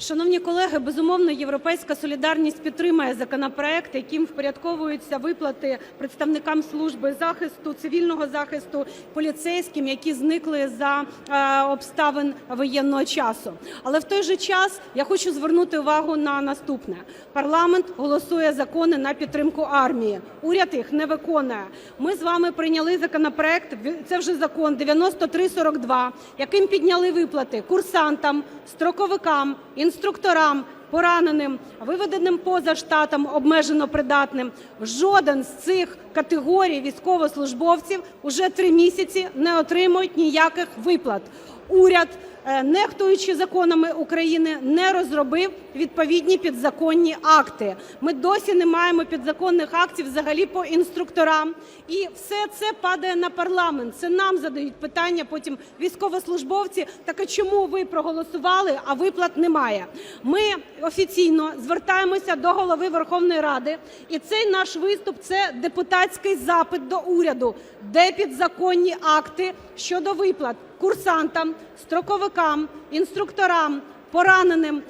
Шановні колеги, безумовно, "Європейська солідарність" підтримує законопроект, яким впорядковуються виплати представникам служби захисту, цивільного захисту, поліцейським, які зникли за е, обставин воєнного часу. Але в той же час я хочу звернути увагу на наступне. Парламент голосує закони на підтримку армії, уряд їх не виконує. Ми з вами прийняли законопроект, це вже закон 9342, яким підняли виплати курсантам, строковикам, інструкторам, пораненим, виведеним поза штатом, обмежено придатним. Жоден з цих категорій військовослужбовців уже три місяці не отримують ніяких виплат. Уряд, е, нехтуючи законами України, не розробив відповідні підзаконні акти. Ми досі не маємо підзаконних актів взагалі по інструкторам. І все це падає на парламент. Це нам задають питання потім військовослужбовці: так а чому ви проголосували, а виплат немає? Ми офіційно звертаємося до Голови Верховної Ради, і цей наш виступ – це депутатський запит до уряду. Де підзаконні акти щодо виплат курсантам, строковикам, інструкторам, пораненим,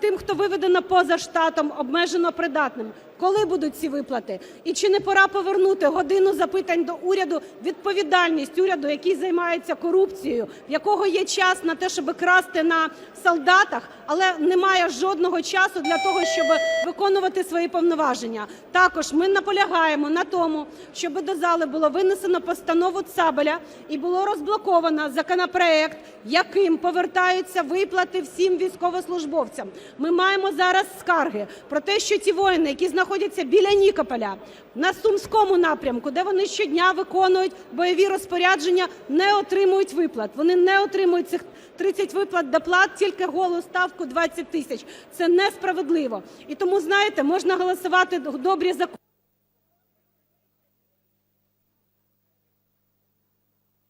тим, хто виведено поза штатом, обмежено придатним? Коли будуть ці виплати? І чи не пора повернути "годину запитань до Уряду", відповідальність уряду, який займається корупцією, в якого є час на те, щоб красти на солдатах, але немає жодного часу для того, щоб виконувати свої повноваження? Також ми наполягаємо на тому, щоб до зали було винесено постанову Цабаля і було розблоковано законопроект, яким повертаються виплати всім військовослужбовцям. Ми маємо зараз скарги про те, що ті воїни, які знаходяться біля Нікополя, на Сумському напрямку, де вони щодня виконують бойові розпорядження, не отримують виплат. Вони не отримують цих 30 виплат доплат, тільки голу ставку 20 тисяч. Це несправедливо. І тому, знаєте, можна голосувати добрі закони,